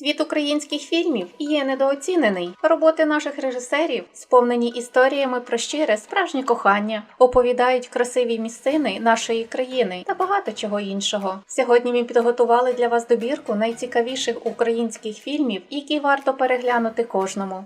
Світ українських фільмів є недооцінений. Роботи наших режисерів сповнені історіями про щире справжнє кохання, оповідають красиві місцини нашої країни та багато чого іншого. Сьогодні ми підготували для вас добірку найцікавіших українських фільмів, які варто переглянути кожному.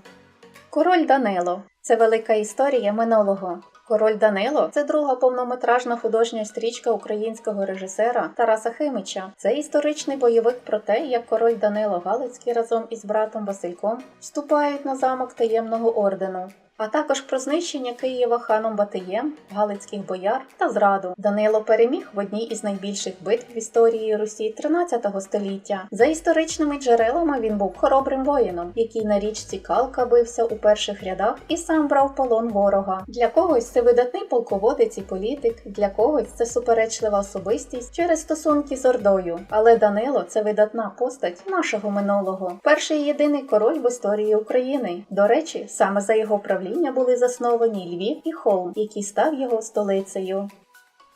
Король Данило це велика історія минулого. Король Данило це друга повнометражна художня стрічка українського режисера Тараса Химича. Це історичний бойовик про те, як король Данило Галицький разом із братом Васильком вступають на замок таємного ордену. А також про знищення Києва ханом Батиєм, Галицьких бояр та зраду. Данило переміг в одній із найбільших битв в історії Русі 13 століття. За історичними джерелами він був хоробрим воїном, який на річці Калка бився у перших рядах і сам брав полон ворога. Для когось це видатний полководець і політик, для когось це суперечлива особистість через стосунки з Ордою. Але Данило це видатна постать нашого минулого. Перший єдиний король в історії України. До речі, саме за його правління були засновані Львів і Холм, який став його столицею.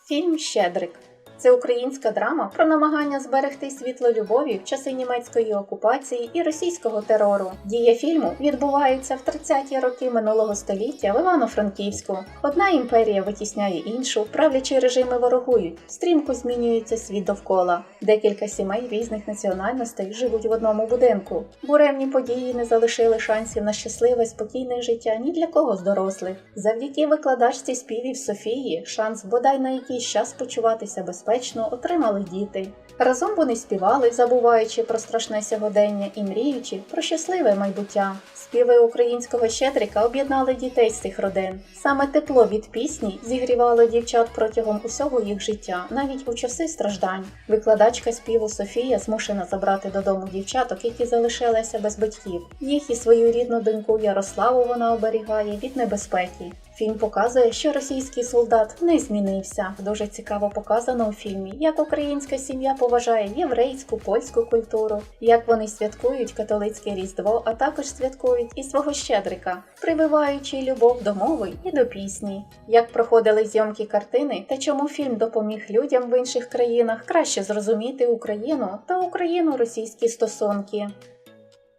Фільм Щедрик. Це українська драма про намагання зберегти світло любові в часи німецької окупації і російського терору. Дія фільму відбувається в 30-ті роки минулого століття в Івано-Франківську. Одна імперія витісняє іншу, правлячі режими ворогують, стрімко змінюється світ довкола. Декілька сімей різних національностей живуть в одному будинку. Буремні події не залишили шансів на щасливе, спокійне життя ні для кого з дорослих. Завдяки викладачці співів Софії шанс бодай на якийсь час почуватися безпечно отримали діти. Разом вони співали, забуваючи про страшне сьогодення і мріючи про щасливе майбуття. Співи українського щедрика об'єднали дітей з цих родин. Саме тепло від пісні зігрівало дівчат протягом усього їх життя, навіть у часи страждань. Викладачка співу Софія змушена забрати додому дівчаток, які залишилися без батьків. Їх і свою рідну доньку Ярославу вона оберігає від небезпеки. Фільм показує, що російський солдат не змінився. Дуже цікаво показано у фільмі, як українська сім'я поважає єврейську, польську культуру, як вони святкують католицьке різдво, а також святкують і свого щедрика, прививаючи любов до мови і до пісні. Як проходили зйомки картини та чому фільм допоміг людям в інших країнах краще зрозуміти Україну та Україно-російські стосунки.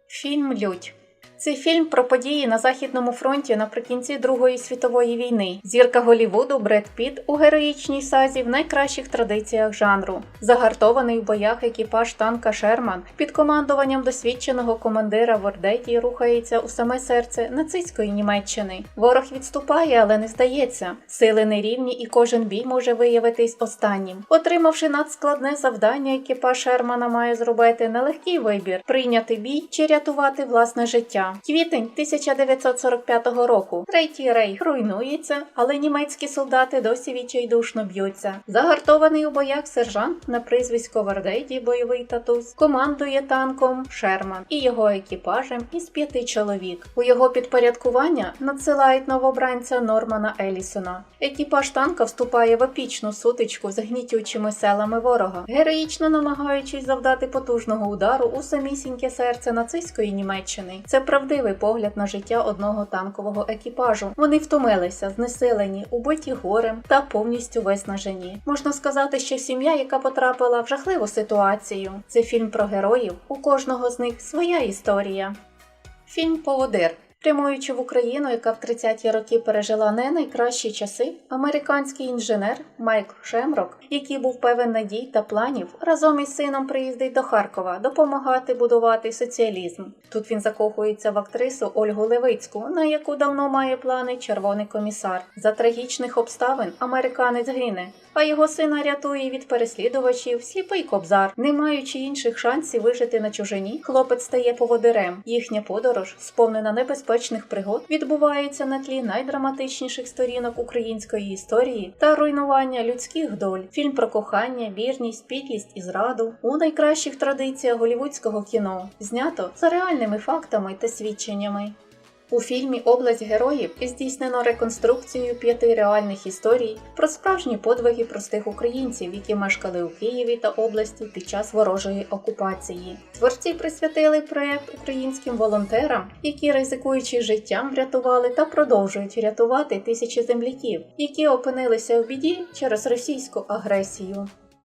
Фільм Людь. Це фільм про події на західному фронті наприкінці Другої світової війни. Зірка Голівуду Бред Піт у героїчній сазі в найкращих традиціях жанру. Загартований в боях екіпаж танка Шерман під командуванням досвідченого командира Вордеті рухається у саме серце нацистської Німеччини. Ворог відступає, але не здається. Сили нерівні, і кожен бій може виявитись останнім. Отримавши надскладне завдання, екіпаж Шермана має зробити нелегкий вибір: прийняти бій чи рятувати власне життя. Квітень 1945 року. Третій рейх руйнується, але німецькі солдати досі відчайдушно б'ються. Загартований у боях сержант на прізвисько Вардейді, бойовий татусь, командує танком Шерман і його екіпажем із п'яти чоловік. У його підпорядкування надсилають новобранця Нормана Елісона. Екіпаж танка вступає в епічну сутичку з гнітючими селами ворога, героїчно намагаючись завдати потужного удару у самісіньке серце нацистської Німеччини. Це правдивий погляд на життя одного танкового екіпажу. Вони втомилися, знесилені, убиті горем та повністю виснажені. Можна сказати, що сім'я, яка потрапила в жахливу ситуацію. Це фільм про героїв. У кожного з них своя історія. Фільм Поводир. Прямуючи в Україну, яка в 30-ті роки пережила не найкращі часи, американський інженер Майк Шемрок, який був певен надій та планів, разом із сином приїздить до Харкова допомагати будувати соціалізм. Тут він закохується в актрису Ольгу Левицьку, на яку давно має плани червоний комісар. За трагічних обставин американець гине, а його сина рятує від переслідувачів сліпий кобзар. Не маючи інших шансів вижити на чужині, хлопець стає поводирем. Їхня подорож, сповнена небезпечних пригод, відбувається на тлі найдраматичніших сторінок української історії та руйнування людських доль. Фільм про кохання, вірність, підлість і зраду у найкращих традиціях голівудського кіно, знято за реальними фактами та свідченнями. У фільмі Область героїв здійснено реконструкцію п'яти реальних історій про справжні подвиги простих українців, які мешкали у Києві та області під час ворожої окупації. Творці присвятили проект українським волонтерам, які, ризикуючи життям, врятували та продовжують рятувати тисячі земляків, які опинилися в біді через російську агресію.